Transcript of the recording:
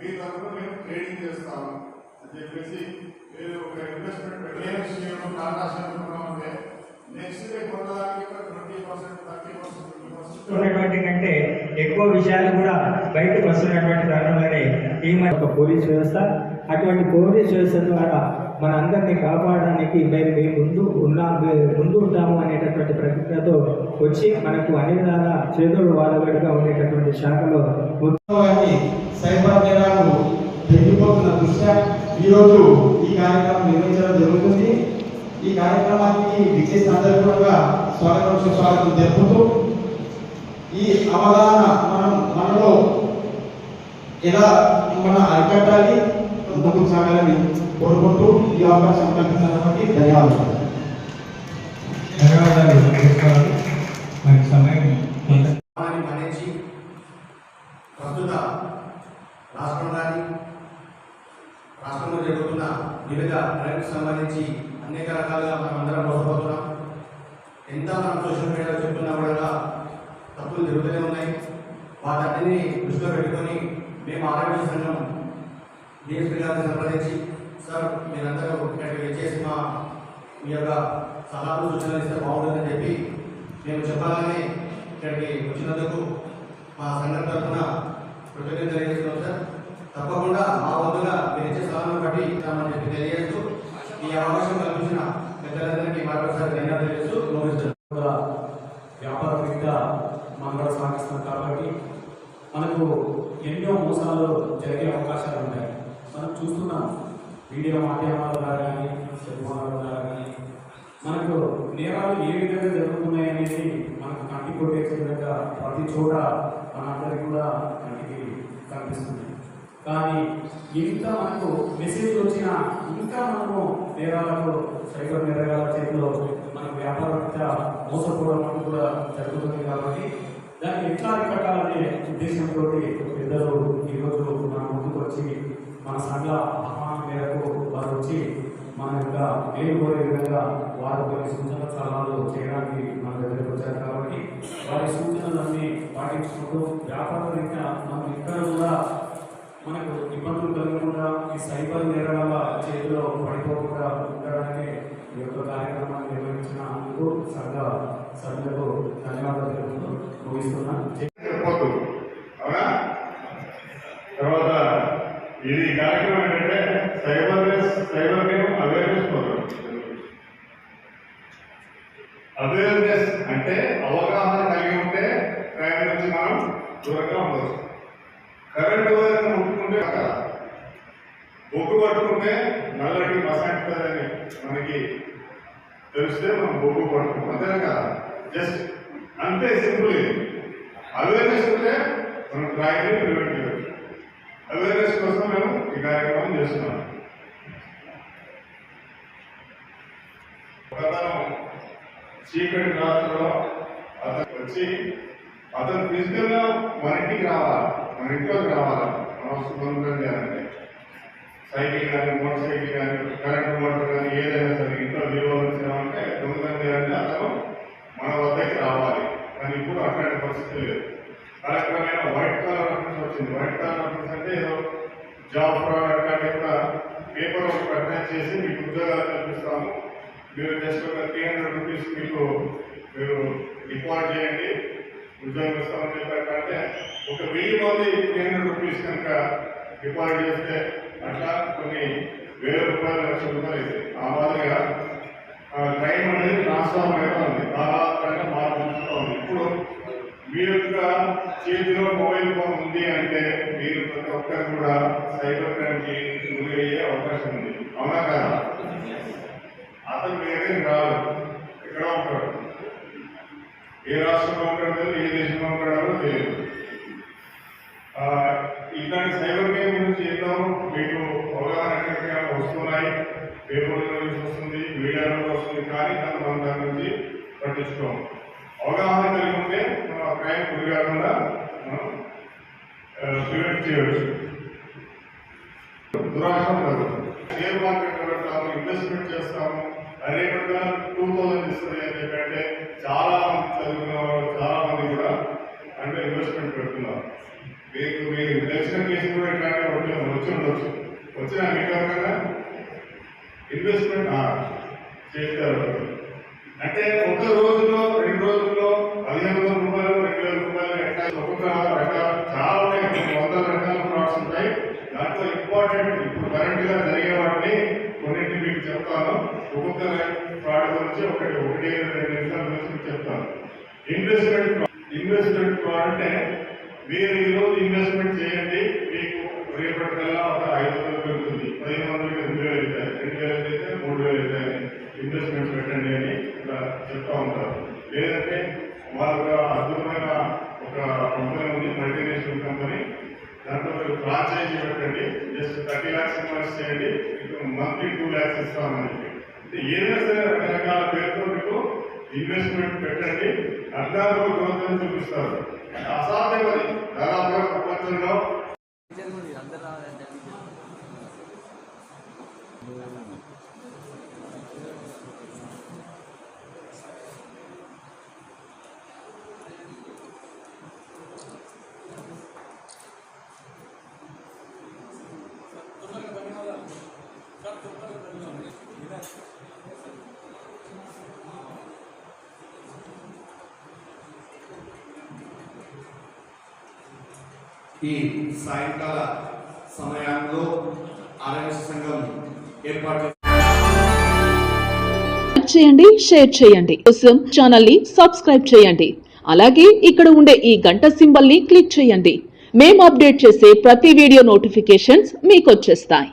మీ తరఫున మేము ట్రేడింగ్ చేస్తాము. అని చెప్పేసి మీరు ఒక ఇన్వెస్ట్మెంట్ పెట్టేసి చేయడం అవకాశం ఉంటే నెక్స్ట్ డే కొనడానికి ట్వంటీ పర్సెంట్ థర్టీ పర్సెంట్ ఉన్నటువంటి కంటే ఎక్కువ విషయాలు కూడా బయటకు వస్తున్నటువంటి కారణంలోనే ఈ మన ఒక పోలీస్ వ్యవస్థ అటువంటి పోలీస్ వ్యవస్థ ద్వారా మన అందరినీ కాపాడడానికి మేము మీ ముందు ఉన్నా ముందు ఉంటాము అనేటటువంటి ప్రతిజ్ఞతో వచ్చి మనకు అన్ని విధాల చేతులు వాళ్ళగడుగా ఉండేటటువంటి శాఖలో ఉత్సవాన్ని సైబర్ నేరాలు పెరిగిపోతున్న దృష్ట్యా ఈరోజు ఈ కార్యక్రమం నిర్వహించడం జరుగుతుంది. ఈ కార్యక్రమానికి విశేష సందర్భంగా స్వాగతం సుస్వాగతం జరుపుతూ ఈ అవగాహన మనం మనలో ఎలా మన అరికట్టాలి ముందుకు సాగాలని కోరుకుంటూ ఈ అవకాశం కల్పించినటువంటి ధన్యవాదాలు. సమయం మన్నించి ప్రస్తుత రాష్ట్రం కానీ రాష్ట్రంలో జరుగుతున్న వివిధ సంబంధించి అనేక రకాలుగా మనం అందరం మోసపోతున్నాం ఎంత మనం సోషల్ మీడియాలో చెప్తున్నా కూడా తప్పులు జరుగుతూనే ఉన్నాయి. వాటన్నిటిని దృష్టిలో పెట్టుకొని మేము ఆరోగ్య సంఘం డిఎస్పీ గారిని సంప్రదించి సార్ మీరందరూ ఇక్కడికి వచ్చేసి మా మీ యొక్క సలహాలు సూచనలు ఇస్తే బాగుంటుందని చెప్పి మేము చెప్పాలని ఇక్కడికి వచ్చినందుకు మా సంఘం తరఫున కృతజ్ఞత తెలియజేస్తున్నాం సార్. తప్పకుండా మా వంతుగా మీరు ఇచ్చే సలహాలను బట్టి ఇస్తామని చెప్పి తెలియజేస్తూ ఈ అవకాశం కల్పించిన పెద్దలందరికీ మరొకసారి ధన్యవాదాలు తెలియజేస్తూ ముగిస్తున్నాను. వ్యాపార రీత్యా మనం కూడా సాగిస్తున్నాం కాబట్టి మనకు ఎన్నో మోసాలు జరిగే అవకాశాలు ఉంటాయి. మనం చూస్తున్నాం. వీడియో మాధ్యమాల ద్వారా కానీ సెల్ ఫోన్ల ద్వారా కానీ మనకు నేరాలు ఏ విధంగా జరుగుతున్నాయి అనేది మనకు కంటి కొట్టేసే విధంగా ప్రతి చోట మనందరికీ కూడా కంటికి కనిపిస్తుంది. కానీ ఇంత మనకు మెసేజ్ వచ్చినా ఇంకా మనము నేరాలకు సైబర్ నేరాల చేతిలో మన వ్యాపారరీత్యా మోసపోవడం కూడా జరుగుతుంది కాబట్టి దాన్ని ఎట్లా అరికట్టాలనే ఉద్దేశంతో పెద్దలు ఈరోజు మన ముందుకు వచ్చి మన సంఘ ఆహ్వానం మేరకు వారు వచ్చి మన యొక్క మేలు కోరే విధంగా వారు కొన్ని సూచన సలహాలు చేయడానికి మన దగ్గరికి వచ్చారు కాబట్టి వారి సూచనలన్నీ పాటించుకుంటూ వ్యాపార రీత్యా మనం ఇక్కడ కూడా మనకు ఇబ్బందులు కలగకుండా ఈ సైబర్ నేరాల చేతిలో పడిపోకుండా ఉండడానికి ఈ యొక్క కార్యక్రమాన్ని నిర్వహించినందుకు సంఘ సభ్యులకు ధన్యవాదాలు. అవేర్నెస్ అంటే అవగాహన కలిగి ఉంటే క్రైమ్ నుంచి మనం దూరంగా ఉండవచ్చు కరెంట్ వైర్ ముట్టుకుంటే బొగ్గు పట్టుకుంటే నల్లటి మసాంటుందని మనకి తెలిస్తే మనం బొగ్గు పట్టుకుంటాం. అంతేనా కదా? జస్ట్ అంతే సింపుల్ అవేర్నెస్ ఉంటే మనం క్రైమ్ని ప్రివెంట్ చేయవచ్చు అవేర్నెస్ కోసం మేము ఈ కార్యక్రమం చేస్తున్నాం. చీకటి రాత్రిలో అతను వచ్చి అతను ఫిజికల్గా మన ఇంటికి రావాలి. మన ఇంట్లోకి రావాలి. మన సుఖంగా చేయాలంటే సైకిల్ కానీ మోటార్ సైకిల్ కానీ కరెంట్ మోటార్ కానీ ఏదైనా సరే ఇంట్లో విలువ వచ్చినామంటే దొంగతనం చేయాలంటే అతను మన వద్దకి రావాలి. కానీ ఇప్పుడు అట్లాంటి పరిస్థితి లేదు. కాలక్రమేణా వైట్ కలర్ రెఫరెన్స్ వచ్చింది. వైట్ కలర్ రెఫరెన్స్ అంటే ఏదో జాబ్ ఫ్రాడ్ అట్లాంటి కూడా పేపర్ ప్రకటన చేసి మీకు ఉద్యోగాలు కల్పిస్తాము. మీరు జస్ట్ ఒక త్రీ హండ్రెడ్ రూపీస్ మీకు మీరు డిపాజిట్ చేయండి. ఉద్యోగం ఇస్తామని చెప్పారంటే ఒక వెయ్యి మంది త్రీ హండ్రెడ్ రూపీస్ కనుక డిపాజిట్ చేస్తే అట్లా కొన్ని వేల రూపాయలు లక్ష రూపాయలు ఆ మాదిరిగా టైం అనేది ట్రాన్స్ఫార్మ్ అయితే ఉంది. దాదాపుగా మార్పు ఉంది. ఇప్పుడు మీ యొక్క చేతిలో మొబైల్ ఫోన్ ఉంది అంటే మీరు ప్రతి ఒక్కరు కూడా సైబర్ క్రైమ్ గురి అయ్యే అవకాశం ఉంది. అవునా కదా? అతను వేరే రాదు ఇక్కడ ఉంటాడు? ఏ రాష్ట్రంలో ఉంటాడో ఏ దేశంలో ఉంటాడో తెలియదు. ఇలాంటి సైబర్ క్రైమ్ గురించి ఏదో మీకు అవగాహన ఎక్కడికైనా వస్తున్నాయి? పేపర్ల నుంచి వస్తుంది మీడియాలో వస్తుంది కానీ దాన్ని మనం దాని గురించి పట్టించుకోం అవగాహన కలిగి ఉంటే మనం ఆ క్రైమ్ గురి కాకుండా మనం ప్రివెంట్ చేయవచ్చు. దురాశం ఉండదు. షేర్ మార్కెట్ పెడతాము ఇన్వెస్ట్మెంట్ చేస్తాము కూడా టూ థౌసండ్ ఇస్తున్నాయి అని చెప్పంటే చాలా మంది చదువుకున్న వాళ్ళు చాలా మంది కూడా అంటే ఇన్వెస్ట్మెంట్ పెడుతున్నారు మీకు మీకు తెలిసిన కేసు కూడా ఇట్లాంటి వచ్చి ఉండొచ్చు వచ్చిన మీకు ఎవరైనా ఇన్వెస్ట్మెంట్ చేస్తారు అంటే ఒక రోజులో రెండు రోజుల్లో పదిహేను వందల రూపాయలు రెండు వేల రూపాయలు ఎట్లా ఒక్కొక్క రకాల చాలా ఉన్నాయి వందల రకాల ఫ్రాడ్స్ ఉంటాయి. దాంట్లో ఇంపార్టెంట్ ఇప్పుడు కరెంట్గా జరిగే వాటిని కొన్నింటిని మీకు చెప్తాను ఒక్కొక్క ప్రోడక్ట్ గురించి ఒకటి ఒకటి రెండు నిమిషాల గురించి చెప్తాను. ఇన్వెస్ట్మెంట్ ఇన్వెస్ట్మెంట్ ఫ్రాడ్ అంటే మీరు ఈ ఇన్వెస్ట్మెంట్ చేయండి మీకు రేపటికల్లా ఒక ఐదు వందలు పెరుగుతుంది. పదిహేను వందలకి రెండు వేలు అవుతాయి రెండు వేలు అయితే మూడు వేలు అవుతాయి ఇన్వెస్ట్మెంట్ పెట్టండి అని ఇలా చెప్తా ఉంటారు. లేదంటే వాళ్ళ ఒక అద్భుతమైన ఒక కంపెనీ ఉంది మల్టీనేషనల్ కంపెనీ దాంట్లో మీరు ఫ్రాంచైజీ పెట్టండి. జస్ట్ థర్టీ ల్యాక్స్ ఇన్వెస్ట్ చేయండి. మంత్లీ టూ ల్యాక్స్ ఇస్తామని. ఏదైనా సరే రకరకాల పేరుతో మీకు ఇన్వెస్ట్మెంట్ పెట్టండి. అర్థాలు గ్రోత్ అని చూపిస్తారు. అసాధ్యం అది దాదాపుగా ఈ సాయంకాల సమయంలో ఆరోగ్య సంఘం ఏర్పాటు చేయండి షేర్ చేయండి. కోసం ఛానల్ని సబ్స్క్రైబ్ చేయండి. అలాగే ఇక్కడ ఉండే ఈ గంట సింబల్ని క్లిక్ చేయండి. మేము అప్డేట్ చేసే ప్రతి వీడియో నోటిఫికేషన్స్ మీకు వచ్చేస్తాయి.